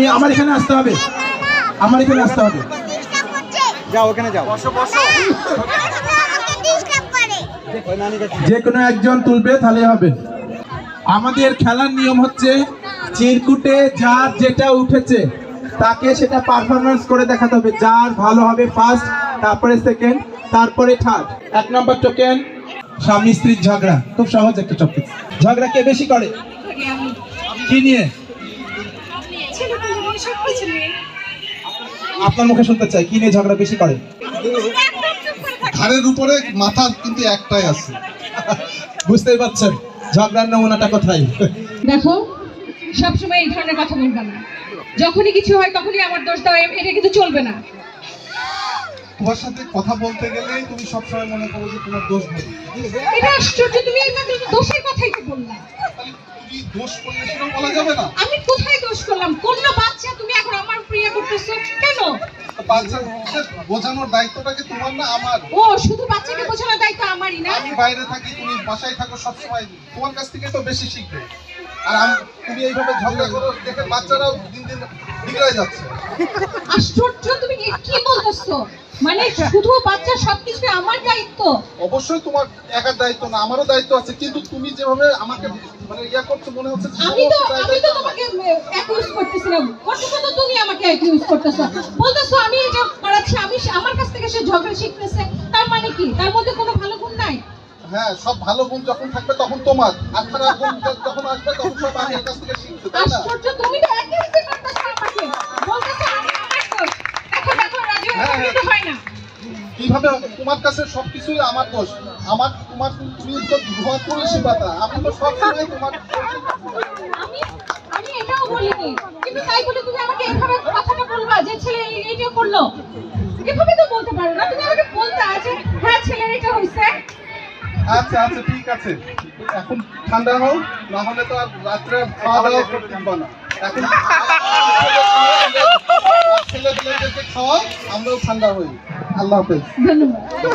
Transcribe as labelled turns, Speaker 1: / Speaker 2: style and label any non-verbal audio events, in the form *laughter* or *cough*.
Speaker 1: এই আমার এখানে আসতে হবে। আমার এখানে আসতে হবে।
Speaker 2: যাও ওখানে যাও।
Speaker 1: যে কোনো একজন তুলবে তাহলে হবে। আমাদের খেলার নিয়ম হচ্ছে চিরকুটে যার যেটা উঠেছে তাকে সেটা পারফরমেন্স করে দেখাতে হবে। যার ভালো হবে ফার্স্ট তারপরে সেকেন্ড তারপরে থার্ড এক নম্বর টোকেন স্বামী স্ত্রীর ঝগড়া। খুব সহজ একটা টপিক ঝগড়া কে বেশি করে? কি নিয়ে? আপনার মুখে শুনতে চাই কি নিয়ে ঝগড়া বেশি করে?
Speaker 3: ঘাড়ের উপরে মাথা কিন্তু একটাই আছে।
Speaker 1: বুঝতেই পারছেন ঝগড়ার নমুনাটা কোথায়?
Speaker 4: দেখো সবসময় এই ধরনের কথা বলবা না। যখনই কিছু হয় তখনই আমার দোষ দাও এটা কিন্তু চলবে না।
Speaker 3: তোমার সাথে কথা বলতে গেলে তুমি সবসময় মনে করো যে তোমার দোষ বলি
Speaker 4: এটা আশ্চর্য তুমি এইভাবে দোষের কথাই তো বললা।
Speaker 3: দোষ করলে বলা যাবে না?
Speaker 4: আমি কোথায় দোষ করলাম? কোন বাচ্চা তুমি এখন আমার প্রিয় করতেছো কেন?
Speaker 3: বাচ্চাদের বোঝানোর দায়িত্বটা কি তোমার না আমার?
Speaker 4: ও শুধু বাচ্চাকে বোঝানোর দায়িত্ব আমারই না?
Speaker 3: আমি বাইরে থাকি তুমি বাসায় থাকো সবসময়। তোমার কাছ থেকে তো বেশি শিখবে। আর আমি- তুমি এইভাবে ঝগড়া করো দেখে বাচ্চারাও দিন দিন বিগড়ে যাচ্ছে।
Speaker 4: আশ্চর্য তুমি কি কি বলতেছো? মানে শুধু বাচ্চা সবকিছু আমার দায়িত্ব?
Speaker 3: অবশ্যই তোমার একার দায়িত্ব না আমারও দায়িত্ব আছে কিন্তু তুমি যেভাবে আমাকে মানে ইয়া করছ মনে হচ্ছে
Speaker 4: আমি তো আমি তো
Speaker 3: আমার।
Speaker 4: তোমাকে অ্যাকিউজ করতেছিলাম। করতেছো তো তুমি আমাকে অ্যাকিউজ করতেছো। বলতেছো আমি এটা করাচ্ছি আমি আমার কাছ থেকে সে ঝগড়া শিখতেছে। তার মানে কি? তার মধ্যে কোনো ভালো গুণ নাই?
Speaker 3: হ্যাঁ সব ভালো গুণ যখন থাকবে তখন তোমার। আর খারাপ গুণ যখন আসবে তখন সব আমি এর কাছ থেকে শিখতে তাই না?
Speaker 4: তুমি তো অ্যাকিউজ করতেছো আমাকে। বলতেছো আমি আমার দেখো দেখো রাজু
Speaker 3: হ্যাঁ, কীভাবে তোমার কাছে সবকিছুই আমার দোষ। আমার তোমার তুমি তো ধোয়া তুলসী পাতা আমি তো সব সময় তোমার
Speaker 4: আমি এটাও বলিনি। কিন্তু তাই বলে তুমি আমাকে এভাবে কথাটা বলবা যে ছেলে এইটা করল। এভাবে তো বলতে পারো না। তুমি আমাকে বলতে আছে হ্যাঁ ছেলের এটা হয়েছে
Speaker 3: আচ্ছা আচ্ছা ঠিক আছে। এখন ঠান্ডা হও না হলে তো আর রাত্রে খাওয়া দাওয়া করতে পারব না। এখন *laughs* ছেলেদেরকে খাওয়াই আমরাও ঠান্ডা হই। আল্লাহ হাফেজ।
Speaker 4: ধন্যবাদ।